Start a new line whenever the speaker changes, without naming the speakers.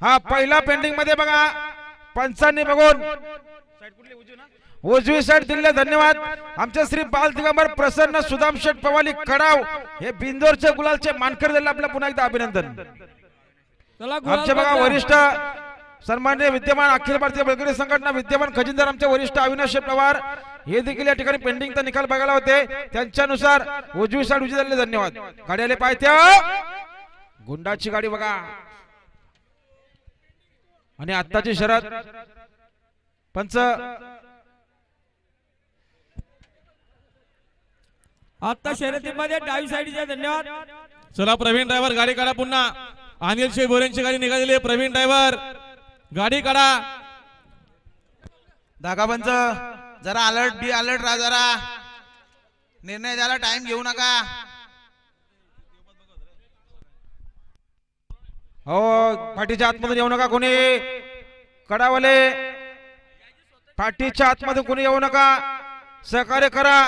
हा पहिला पेंडिंगमध्ये बघा. पंचांनी बघून. उजवी साईड दिले धन्यवाद. आमचे श्री बाल दिगंबर प्रसन्न सुदाम शेठ पवाली कडाव हे बिंदोरचे गुलालचे मानकर दिले आपलं पुन्हा एकदा अभिनंदन. आमचे बघा. वरिष्ठ सन्मान्य विद्यमान अखिल भारतीय बलगडी संघटना विद्यमान खजिनदार आमचे वरिष्ठ अविनाश पवार हे देखील या ठिकाणी पेंडिंगचा निकाल बघायला होते. त्यांच्यानुसार उजवी साईड उजवी झालेले धन्यवाद. गाडी आले पाहिजे गुंडाची गाडी बघा. आणि आत्ताची शरद पंच
आता शर्यतीमध्ये डावी साईडचे धन्यवाद.
चला प्रवीण ड्रायव्हर गाडी काढा पुन्हा. अनिल शेख बोरेंची गाडी निघालेली आहे. प्रवीण ड्रायव्हर गाडी काढा.
धागा पंच. जरा अलर्ट बी अलर्ट राहा जरा. निर्णय द्यायला टाइम घेऊ नका.
हो पाठीच्या आतमध्ये येऊ नका कोणी. कडावाले. पाठीच्या आतमध्ये कोणी येऊ नका. सहकार्य करा.